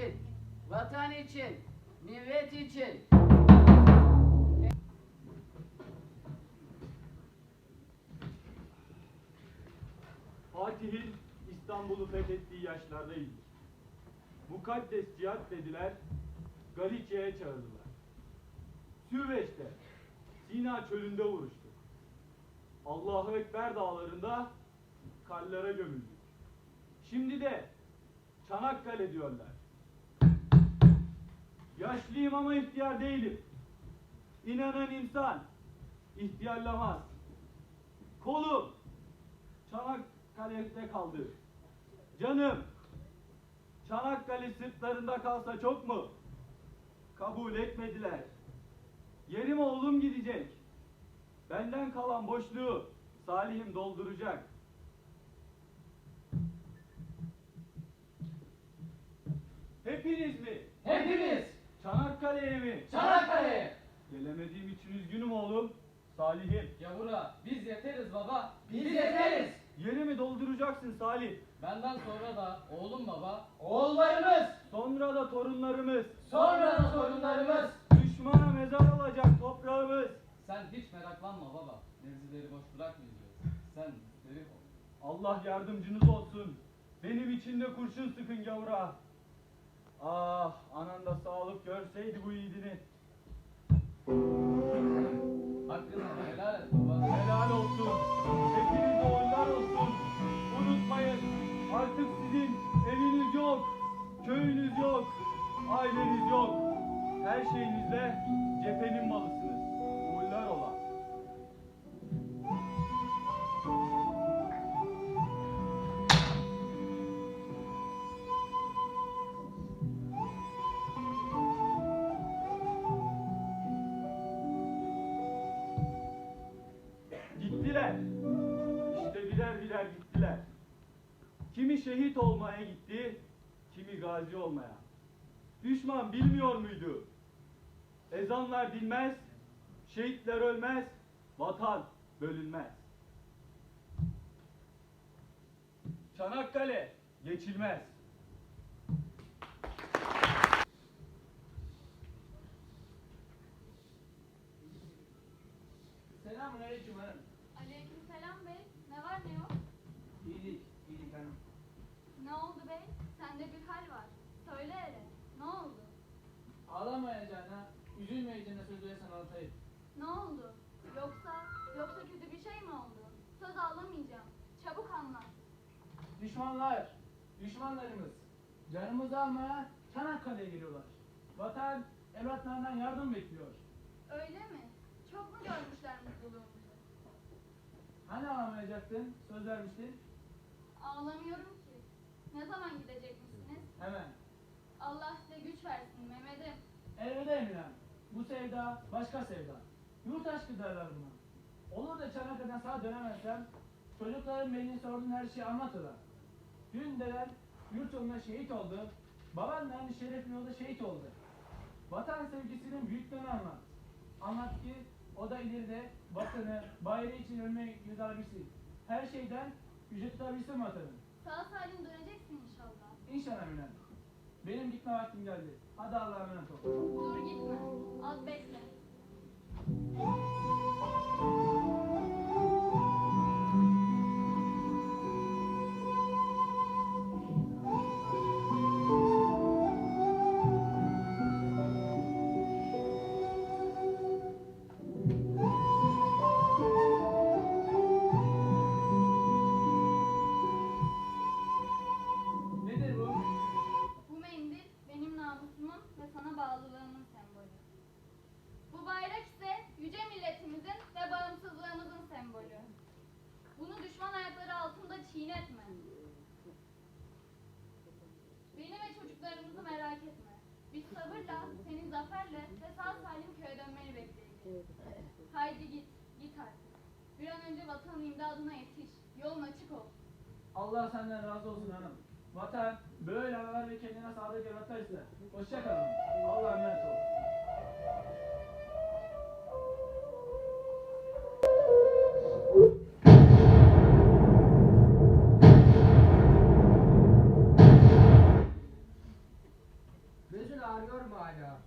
için, vatan için, millet için, Fatih'in İstanbul'u fethettiği yaşlardayız. Mukaddes cihat dediler, Galicia'ya çağırdılar. Süveyş'te, Sina çölünde vuruştuk. Allahu Ekber dağlarında kallere gömüldük. Şimdi de Çanakkale diyorlar. Yaşlıyım ama ihtiyar değilim. İnanan insan ihtiyarlamaz. Kolum Çanakkale'de kaldı. Canım, Çanakkale sırtlarında kalsa çok mu? Kabul etmediler. Yerim oğlum gidecek. Benden kalan boşluğu Salih'im dolduracak. Hepiniz mi? Hepimiz Çanakkale'ye mi? Çanakkale'ye. Gelemediğim için üzgünüm oğlum. Salih'im. Yavura biz yeteriz baba. Biz yeteriz. Yerimi dolduracaksın Salih. Benden sonra da oğlum baba. Oğullarımız, Sonra da torunlarımız. sonra da torunlarımız. Düşmana mezar olacak toprağımız. Sen hiç meraklanma baba. Mevzileri boş bırakmayacağız. Sen müsterih ol. Allah yardımcınız olsun. Benim için de kurşun sıkın gavura. Ah anan da sağlık görseydi bu yiğidini. Hakkını helal et baba. Helal olsun. Hepinize oylar olsun. Unutmayın artık sizin eviniz yok. Köyünüz yok. Aileniz yok. Her şeyinizde cephenin malısınız. Olmaya gitti, kimi gazi olmaya. Düşman bilmiyor muydu? Ezanlar dinmez, şehitler ölmez, vatan bölünmez. Çanakkale geçilmez. Selamun aleyküm. Aleykümselam bey. Ne var ne yok? İyilik, iyilik hanım. Ne oldu bey? Sende bir hal var. Söyle hele. Ne oldu? Ağlamayacağına, üzülmeyeceğine söz verirsen anlatayım. Ne oldu? Yoksa, yoksa kötü bir şey mi oldu? Söz ağlamayacağım. Çabuk anlat. Düşmanlar, düşmanlarımız canımızı almaya Çanakkale'ye geliyorlar. Vatan evlatlarından yardım bekliyor. Öyle mi? Çok mu görmüşler mutluluğumuzu? Hani ağlamayacaktın, söz vermiştin? Ağlamıyorum ki. Ne zaman gidecekmişsiniz? Hemen. Allah size güç versin. Elveda Eminem. Bu sevda başka sevda. Yurt aşkı derler buna. Olur da Çanakkale'den sağ dönemezsem çocukların beni sorduğun her şeyi anlatırlar. Dün deden yurt yolunda şehit oldu. Baban da aynı şerefli yolda şehit oldu. Vatan sevgisinin büyüklüğünü anlat. Anlat ki o da ileride vatanı, bayrağı için ölmeye göz alabilsin. Her şeyden yüce tutabilsin vatanı. Sağ salim döneceksin inşallah. İnşallah Eminem. Benim gitme vaktim geldi. Hadi Allah'a emanet ol. Dur gitme. Az bekle. Haydi git, git artık. Bir an önce vatanın imdadına yetiş. Yolun açık olsun. Allah senden razı olsun hanım. Vatan böyle analar ve kendine sadık evlatlar ister. Hoşça kalın. Allah'a emanet ol. Gözün ağrıyor mu hala?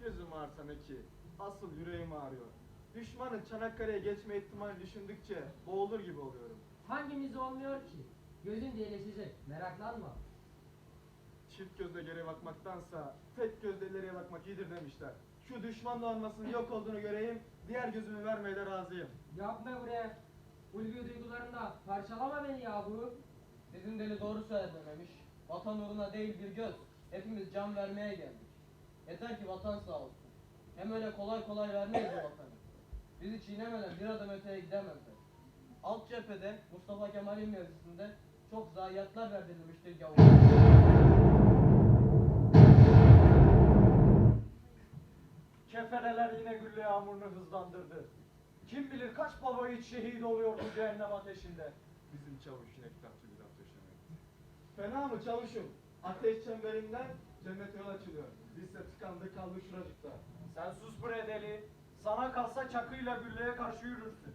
Gözüm ağrısa ne ki? Asıl yüreğim ağrıyor. Düşmanın Çanakkale'ye geçme ihtimali düşündükçe boğulur gibi oluyorum. Hangimiz olmuyor ki? Gözün iyileşecek, meraklanma. Çift gözle geriye bakmaktansa tek gözle ileriye bakmak iyidir demişler. Şu düşman donanmasının yok olduğunu göreyim, diğer gözümü vermeye de razıyım. Yapma buraya. Ulvi duygularında parçalama beni yahu. Bizim deli doğru söyledi demiş. Vatan uğruna değil bir göz. Hepimiz can vermeye geldik. Yeter ki vatan sağ olsun. Hem öyle kolay kolay vermeyiz bu vatanı. Bizi çiğnemeden bir adım öteye gidemezler. Alt cephede Mustafa Kemal'in mevzisinde çok zayiatlar verdirilmiştir gavur. Kefereler yine gülle yağmurunu hızlandırdı. Kim bilir kaç baba yiğit şehit oluyor bu cehennem ateşinde. Bizim çavuş yine kitapçı bir döşemedi. Fena mı çavuşum? Ateş çemberinden cennet yol açılıyor. Biz de tıkandık kaldık şuracıkta. Sen sus bre deli. Sana kalsa çakıyla gülleye karşı yürürsün.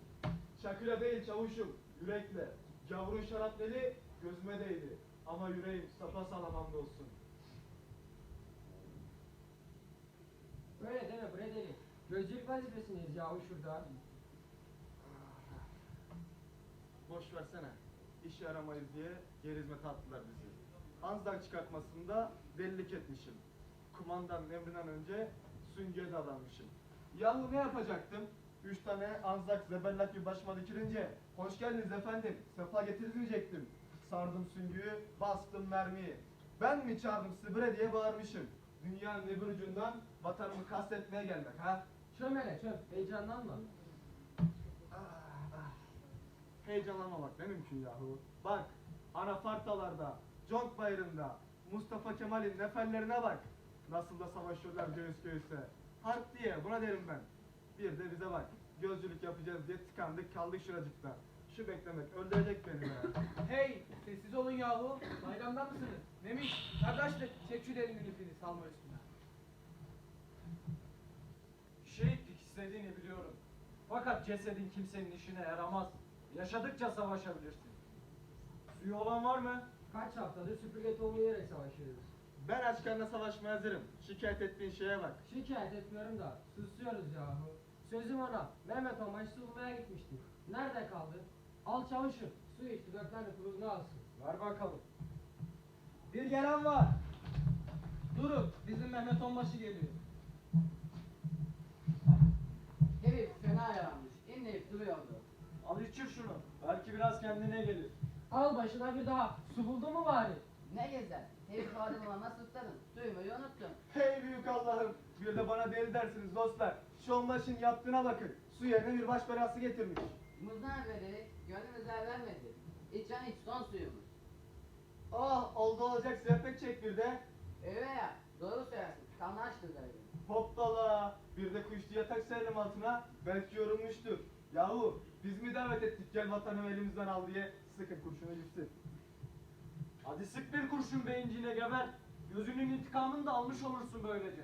Çakıyla değil çavuşum, yürekle. Gavurun şarapneli gözüme değdi. Ama yüreğim sapasağlam hamdolsun. Böyle deme bre deli. Gözcülük vazifesindeyiz yahu şurada. Boş versene. İş aramayız diye geri hizmete attılar bizi. Anzak çıkartmasında delilik etmişim. Kumandanın emrinden önce süngüye davranmışım. Yahu ne yapacaktım? Üç tane anzak zebellak bir başıma dikilince hoş geldiniz efendim, sefa getirdiniz diyecektim. Sardım süngüyü, bastım mermiyi. Ben mi çağırdım sıbıre diye bağırmışım. Dünyanın öbür ucundan vatanımı kastetmeye gelmek ha? Çöm hele çöm, heyecanlanma. Ah, ah. Heyecanlanmamak ne mümkün yahu. Bak, anafartalarda, Conk Bayırı'nda, Mustafa Kemal'in neferlerine bak. Nasıl da savaşıyorlar göğüs göğüse. Harp diye buna derim ben. Bir de bize bak. Gözcülük yapacağız diye tıkandık kaldık şuracıkta. Şu beklemek öldürecek beni be. Hey, sessiz olun yahu. Bayramda mısınız? Memiş, kardeşlik, çek şu delinin ipini salma üstüne. Şehitlik istediğini biliyorum. Fakat cesedin kimsenin işine yaramaz. Yaşadıkça savaşabilirsin. Suyu olan var mı? Kaç haftadır süpürge tohumu yiyerek savaşıyoruz. Ben aç karnına savaşmaya hazırım. Şikayet ettiğin şeye bak. Şikayet etmiyorum da susuyoruz yahu. Sözüm ona Mehmet Omaç su bulmaya gitmiştik. Nerede kaldı? Al çavuşum su içti dörtler de kurulunu alsın. Ver bakalım. Bir gelen var. Durun, bizim Mehmet Onbaşı geliyor. Herif fena yaramış. İnleyip duruyordu. Al içir şunu. Belki biraz kendine gelir. Al başına bir daha. Su buldu mu bari? Ne gezer? Herif adamıma nasıl tutladın? Duymayı unuttum. Hey büyük Allah'ım. Bir de bana deli dersiniz dostlar. Şu onbaşın yaptığına bakın. Su yerine bir baş belası getirmiş. Muzdan beri gönlümüz el vermedi. İç can iç son suyumuz. Ah oldu olacak zerpek çek bir de. Öyle ya. Doğru söylersin. Kanlı açtı zaten. Hoppala. Bir de kuşlu yatak serelim altına. Belki yorulmuştur. Yahu biz mi davet ettik gel vatanımı elimizden al diye. Sıkın kurşunu gitsin. Hadi sık bir kurşun beyinciğine geber. Gözünün intikamını da almış olursun böylece.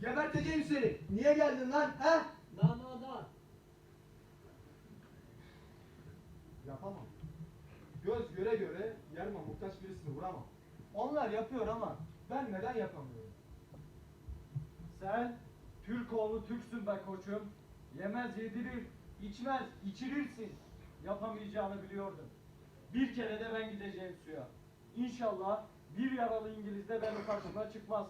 Geberteceğim seni. Niye geldin lan he? Damadan. Yapamam. Göz göre göre yarıma muhtaç birisini vuramam. Onlar yapıyor ama ben neden yapamıyorum? Sen Türk oğlu Türksün be koçum. Yemez yedirir, içmez içirirsin. Yapamayacağını biliyordum. Bir kere de ben gideceğim suya. İnşallah bir yaralı İngiliz de benim karşıma çıkmaz.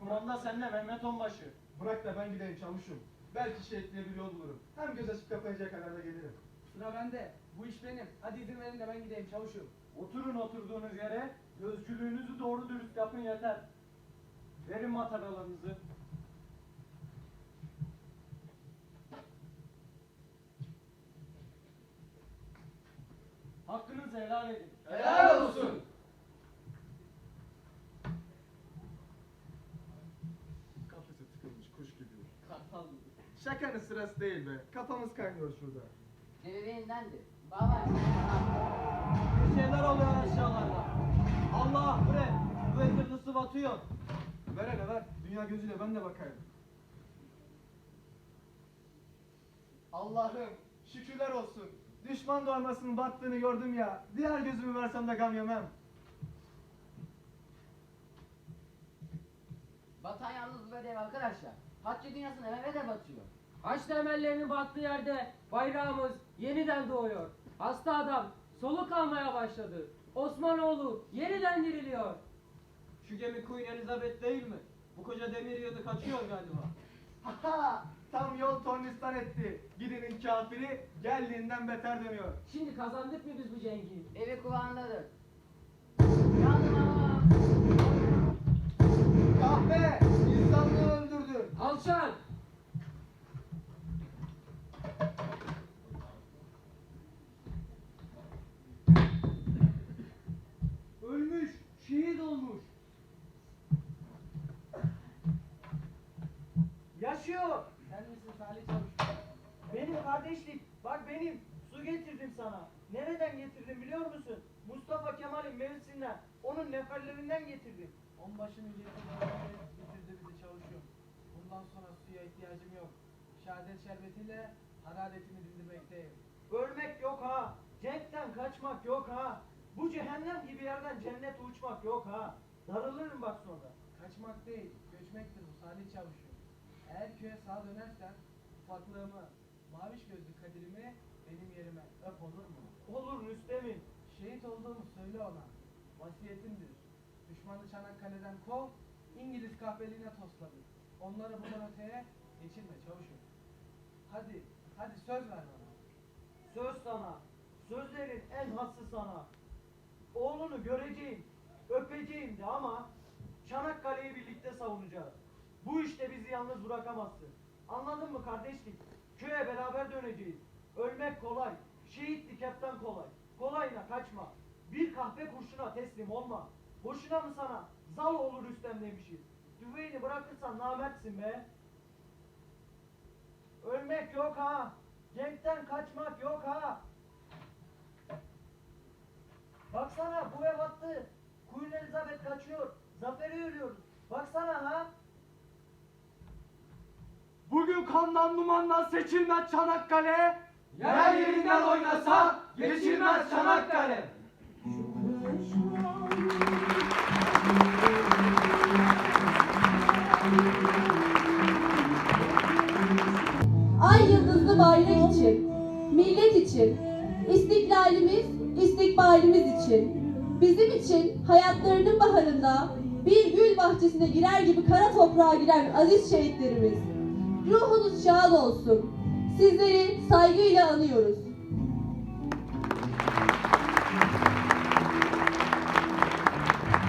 Kumanda senle Mehmet Onbaşı. Bırak da ben gideyim çavuşum. Belki şehitliğe bir yol bulurum. Hem göz açıp kapayacak kadar da gelirim. Sıra bende. Bu iş benim. Hadi izin verin de ben gideyim çavuşum. Oturun oturduğunuz yere, gözcülüğünüzü doğru dürüst yapın yeter. Verin mataralarınızı. Hakkınızı helal edin. Helal olsun. Kafesi tıkılmış kuş gibi. Kartal gibi. Şakanın sırası değil be. Kafamız kaynıyor şurada. Cebeğindendir. Bağlar. Bir şeyler oluyor aşağılarda. Allah bre, bu ezirli batıyor. Ver hele ver. Dünya gözüyle ben de bakayım. Allah'ım şükürler olsun. Düşman doğmasının battığını gördüm ya. Diğer gözümü versem de gam yemem. Batan yalnız böyle değil arkadaşlar. Haccı dünyasının eve de batıyor. Haç temellerinin battığı yerde bayrağımız yeniden doğuyor. Hasta adam soluk almaya başladı. Osmanoğlu yeniden diriliyor. Şu gemi Queen Elizabeth değil mi? Bu koca demir yığını kaçıyor galiba. Tam yol tornistan etti. Gidenin kafiri geldiğinden beter dönüyor. Şimdi kazandık mı biz bu cengi? Evi kulağındadır. Yandım ama. Kahpe! İnsanlığı öldürdü. Alçak! Ölmüş, şehit olmuş. Yaşıyor. Sen misin Salih Çavuş? Benim kardeşlik. Bak benim. Su getirdim sana. Nereden getirdim biliyor musun? Mustafa Kemal'in mevsinden. Onun neferlerinden getirdim. Onbaşının yerini bitirdi bizi çavuşum. Bundan sonra suya ihtiyacım yok. Şehadet şerbetiyle hararetimi dindirmekteyim. Ölmek yok ha. Cenkten kaçmak yok ha. Bu cehennem gibi yerden cennete uçmak yok ha. Darılırım bak sonra. Kaçmak değil, göçmektir bu Salih Çavuşum. Eğer köye sağ dönersen ufaklığımı, maviş gözlü kadirimi benim yerime öp olur mu? Olur Rüstem'im. Şehit olduğumu söyle ona. Vasiyetimdir. Düşmanı Çanakkale'den kov, İngiliz kahveliğine tosladı. Onları buradan öteye geçirme çavuşum. Hadi, hadi söz ver bana. Söz sana. Sözlerin en hassı sana. Oğlunu göreceğim, öpeceğim de ama Çanakkale'yi birlikte savunacağız. Bu işte bizi yalnız bırakamazsın. Anladın mı kardeşlik? Köye beraber döneceğiz. Ölmek kolay, şehitlik hepten kolay. Kolayına kaçma. Bir kahve kurşuna teslim olma. Boşuna mı sana zal olur Rüstem demişiz. Tüfeğini bırakırsan namertsin be. Ölmek yok ha. Cenkten kaçmak yok ha. Baksana bu ev attı. Queen Elizabeth kaçıyor. Zaferi yürüyoruz. Baksana ha. Bugün kandan dumandan seçilmez Çanakkale. Yer yerinden oynasa geçilmez Çanakkale. Ay yıldızlı bayrak için, millet için, istiklalimiz, istikbalimiz için, bizim için hayatlarının baharında bir gül bahçesine girer gibi kara toprağa giren aziz şehitlerimiz. Ruhunuz şad olsun. Sizleri saygıyla anıyoruz.